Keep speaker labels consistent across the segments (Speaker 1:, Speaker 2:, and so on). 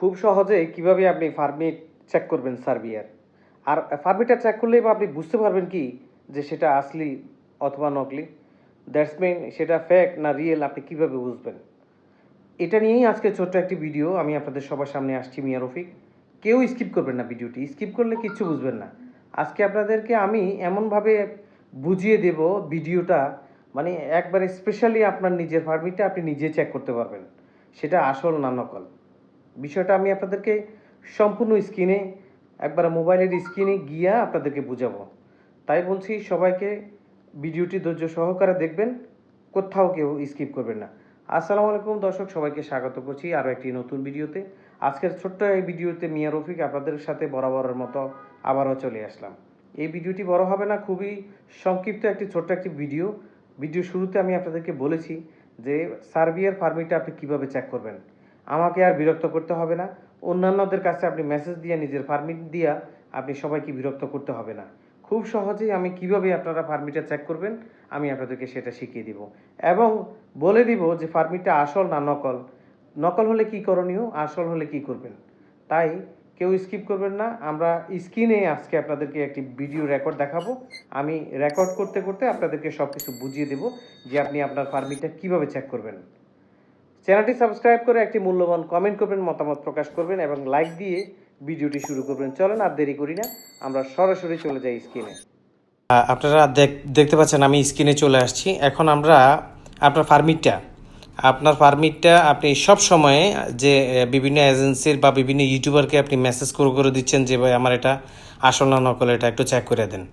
Speaker 1: খুব সহজে কীভাবে আপনি পারমিট চেক করবেন সার্ভিয়ার? আর পারমিটটা চেক করলেই বা আপনি বুঝতে পারবেন কি যে সেটা আসলি অথবা নকলি। দ্যাটস মিন সেটা ফ্যাক না রিয়েল আপনি কীভাবে বুঝবেন? এটা নিয়েই আজকে ছোট্ট একটি ভিডিও আমি আপনাদের সবার সামনে আসছি মিয়া রফিক। কেউ স্কিপ করবেন না ভিডিওটি স্কিপ করলে কিচ্ছু বুঝবেন না। আজকে আপনাদেরকে আমি এমনভাবে বুঝিয়ে দেব ভিডিওটা মানে একবারে স্পেশালি আপনার নিজের পারমিটটা আপনি নিজে চেক করতে পারবেন। সেটা আসল না নকল। বিষয়টা আমি আপনাদেরকে সম্পূর্ণ স্ক্রিনে, একবার মোবাইলের স্ক্রিনে গিয়া আপনাদেরকে বুঝাবো। তাই বলছি, সবাইকে ভিডিওটি ধৈর্য সহকারে দেখবেন, কোথাও কেউ স্কিপ করবেন না। আসসালামু আলাইকুম দর্শক, সবাইকে স্বাগত করছি আরও একটি নতুন ভিডিওতে। আজকের ছোট্ট এই ভিডিওতে মিয়া রফিক আপনাদের সাথে বরাবরের মতো আবারও চলে আসলাম। এই ভিডিওটি বড় হবে না, খুবই সংক্ষিপ্ত একটি ছোট্ট একটি ভিডিও। ভিডিও শুরুতে আমি আপনাদেরকে বলেছি যে সার্বিয়ার পারমিটটা আপনি কীভাবে চেক করবেন। আমাকে আর বিরক্ত করতে হবে না। অন্যান্যদের কাছে আপনি মেসেজ দিয়ে, নিজের ফার্মিট দিয়া আপনি সবাইকে বিরক্ত করতে হবে না। খুব সহজেই আমি কীভাবে আপনারা পারমিটটা চেক করবেন, আমি আপনাদেরকে সেটা শিখিয়ে দিব। এবং বলে দিব যে ফার্মিটটা আসল না নকল। নকল হলে কি করণীয়? আসল হলে কি করবেন? তাই কেউ স্কিপ করবেন না। আমরা স্ক্রিনে আজকে আপনাদেরকে একটি ভিডিও রেকর্ড দেখাবো। আমি রেকর্ড করতে করতে আপনাদেরকে সব কিছু বুঝিয়ে দেব যে আপনি আপনার পারমিটটা কীভাবে চেক করবেন। চ্যানেলটি সাবস্ক্রাইব করে একটি মূল্যবান কমেন্ট করবেন, মতামত প্রকাশ করবেন এবং লাইক দিয়ে ভিডিওটি শুরু করবেন। চলেন আর দেরি করি না, আমরা সরাসরি চলে যাই স্ক্রিনে আপনারা দেখতে পাচ্ছেন, আমি স্ক্রিনে চলে আসছি। এখন আমরা আপনার ফার্মিটটা আপনার পারমিটটা আপনি সব সময়ে যে বিভিন্ন এজেন্সির বা বিভিন্ন ইউটিউবারকে আপনি মেসেজ করে করে দিচ্ছেন যে, ভাই, আমার এটা আসল না নকল, এটা একটু চেক করে দেন।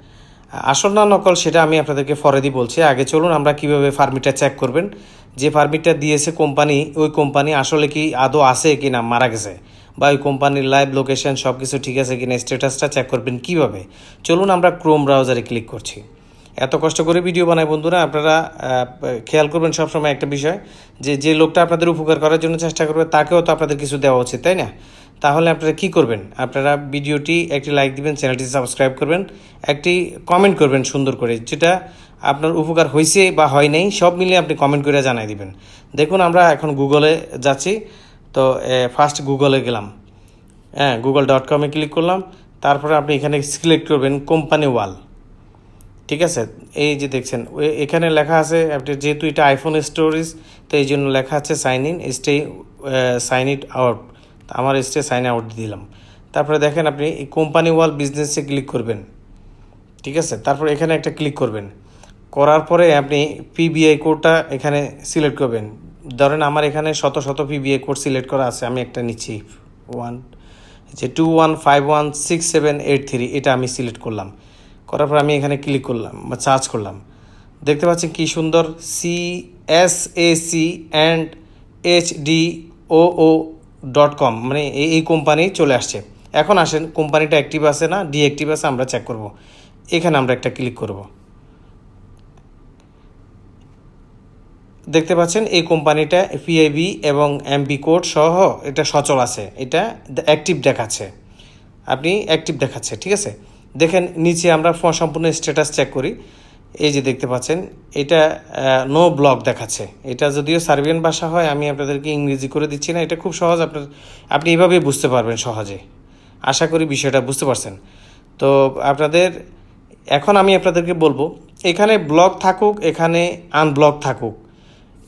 Speaker 1: আসল না নকল, সেটা আমি আপনাদেরকে ফরেদি বলছি। আগে চলুন, আমরা কীভাবে পারমিটটা চেক করবেন। যে পারমিটটা দিয়েছে কোম্পানি ওই কোম্পানি আসলে কি আদৌ আছে কি না মারা গেছে? বা ওই কোম্পানির লাইভ লোকেশন সব কিছু ঠিক আছে কি না স্ট্যাটাসটা চেক করবেন কীভাবে? চলুন আমরা ক্রোম ব্রাউজারে ক্লিক করছি। এত কষ্ট করে ভিডিও বানায় বন্ধুরা, আপনারা খেয়াল করবেন সবসময় একটা বিষয়, যে যে লোকটা আপনাদের উপকার করার জন্য চেষ্টা করবে, তাকেও তো আপনাদের কিছু দেওয়া উচিত, তাই না? তাহলে আপনারা কি করবেন? আপনারা ভিডিওটি একটি লাইক দিবেন চ্যানেলটি সাবস্ক্রাইব করবেন, একটি কমেন্ট করবেন সুন্দর করে, যেটা আপনার উপকার হয়েছে বা হয় নাই, সব মিলিয়ে আপনি কমেন্ট করে জানাই দিবেন। দেখুন, আমরা এখন গুগলে যাচ্ছি। তো ফার্স্ট গুগলে গেলাম। হ্যাঁ গুগল ডট কমে ক্লিক করলাম। তারপরে আপনি এখানে সিলেক্ট করবেন কোম্পানি ওয়াল ঠিক আছে? এই যে দেখছেন এখানে লেখা আছে, আপনি যেহেতু এটা আইফোন স্টোরেজ তো এই জন্য লেখা আছে sign in stay sign it out আমার স্টে সাইন আউট দিলাম। তারপরে দেখেন আপনি এই কোম্পানি ওয়াল বিজনেসে ক্লিক করবেন। ঠিক আছে? তারপর এখানে একটা ক্লিক করবেন। করার পরে আপনি পিবিআই কোডটা এখানে সিলেক্ট করবেন। ধরেন আমার এখানে শত শত পিবিআই কোড সিলেক্ট করা আছে, আমি একটা নিচ্ছি। ওয়ান যে two one five one six seven eight three এটা আমি সিলেক্ট করলাম। করার পর আমি এখানে ক্লিক করলাম বা চার্জ করলাম। দেখতে পাচ্ছেন কি সুন্দর? C S A C and H D O O dot com মানে এই এই কোম্পানি চলে আসছে। এখন আসেন কোম্পানিটা অ্যাক্টিভ আছে না ডিঅ্যাক্টিভ আছে, আমরা চেক করব। এখানে আমরা একটা ক্লিক করব। দেখতে পাচ্ছেন, এই কোম্পানিটা পিআইবি এবং এমবি কোড সহ এটা সচল আছে। এটা অ্যাক্টিভ দেখাচ্ছে। আপনি অ্যাক্টিভ দেখাচ্ছে, ঠিক আছে? দেখেন, নিচে আমরা সম্পূর্ণ স্ট্যাটাস চেক করি। এই যে দেখতে পাচ্ছেন, এটা নো ব্লক দেখাচ্ছে। এটা যদিও সার্বিয়ান ভাষা হয়, আমি আপনাদেরকে ইংরেজি করে দিচ্ছি না, এটা খুব সহজ, আপনার, আপনি এভাবেই বুঝতে পারবেন সহজে। আশা করি বিষয়টা বুঝতে পারছেন। তো আপনাদের, এখন আমি আপনাদেরকে বলব, এখানে ব্লক থাকুক, এখানে আনব্লক থাকুক।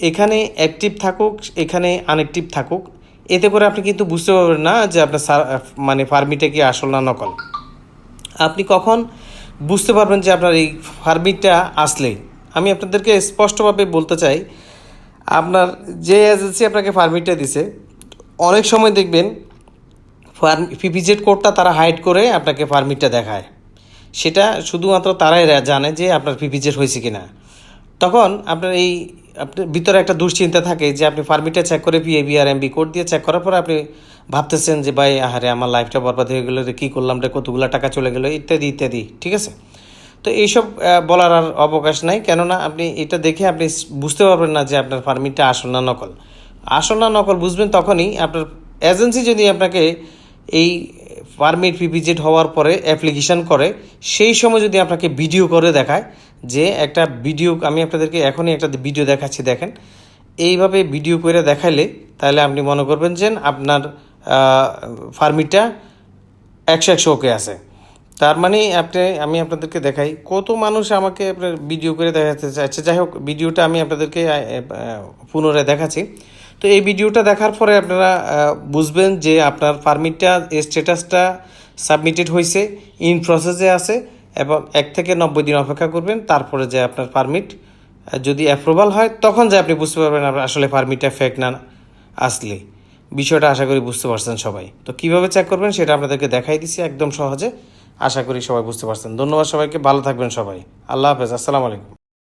Speaker 1: এখানে অ্যাক্টিভ থাকুক, এখানে আনঅ্যাক্টিভ থাকুক, এতে করে আপনি কিন্তু বুঝতে পারবেন না যে আপনার সার- মানে ফার্মিটা কি আসল না নকল। আপনি কখন বুঝতে পারবেন যে আপনার এই ফার্মিটটা আসলে আমি আপনাদেরকে স্পষ্টভাবে বলতে চাই, আপনার যে এজেন্সি আপনাকে ফার্মিটটা দিছে, অনেক সময় দেখবেন ফার্ম পিপিজেড কোডটা তারা হাইড করে আপনাকে ফার্মিটটা দেখায়। সেটা শুধুমাত্র তারাই জানে যে আপনার পিপিজেড হয়েছে কিনা। তখন আপনার এই আপনার ভিতরে একটা দুশ্চিন্তা থাকে যে আপনি পারমিটটা চেক করে পিএবি আর এমবি কোড দিয়ে চেক করার পর আপনি ভাবতেছেন যে, ভাই, আহারে, আমার লাইফটা বরবাদ হয়ে গেলো কী করলাম রে, কতগুলো টাকা চলে গেলো? ইত্যাদি ইত্যাদি, ঠিক আছে? তো এইসব বলার আর অবকাশ নাই। কেননা আপনি এটা দেখে আপনি বুঝতে পারবেন না যে আপনার পারমিটটা আসল না নকল। আসল না নকল বুঝবেন তখনই আপনার এজেন্সি যদি আপনাকে এই পারমিট পিপিজেড হওয়ার পরে অ্যাপ্লিকেশন করে, সেই সময় যদি আপনাকে ভিডিও করে দেখায় যে একটা ভিডিও আমি আপনাদেরকে এখনই একটা ভিডিও দেখাচ্ছি, দেখেন। এইভাবে ভিডিও করে দেখাইলে তাহলে আপনি মনে করবেন যে আপনার ফার্মিটটা একশো একশো ওকে আছে। তার মানে আপনি, আমি আপনাদেরকে দেখাই, কত মানুষ আমাকে আপনার ভিডিও করে দেখাতে চাইছে। যাই হোক ভিডিওটা আমি আপনাদেরকে পুনরায় দেখাচ্ছি। তো এই ভিডিওটা দেখার পরে আপনারা বুঝবেন যে আপনার পারমিটটা স্ট্যাটাসটা সাবমিটেড হয়েছে ইন প্রসেসে আছে। এবং এক থেকে নব্বই দিন অপেক্ষা করবেন, তারপরে যে আপনার পারমিট যদি অ্যাপ্রুভাল হয়, তখন যে আপনি বুঝতে পারবেন আপনার আসলে পারমিটটা ফেক না, আসলে। বিষয়টা আশা করি বুঝতে পারছেন সবাই। তো কীভাবে চেক করবেন সেটা আপনাদেরকে দেখাই দিছি একদম সহজে। আশা করি সবাই বুঝতে পারছেন। ধন্যবাদ সবাইকে, ভালো থাকবেন সবাই। আল্লাহ হাফেজ, আসসালামু আলাইকুম।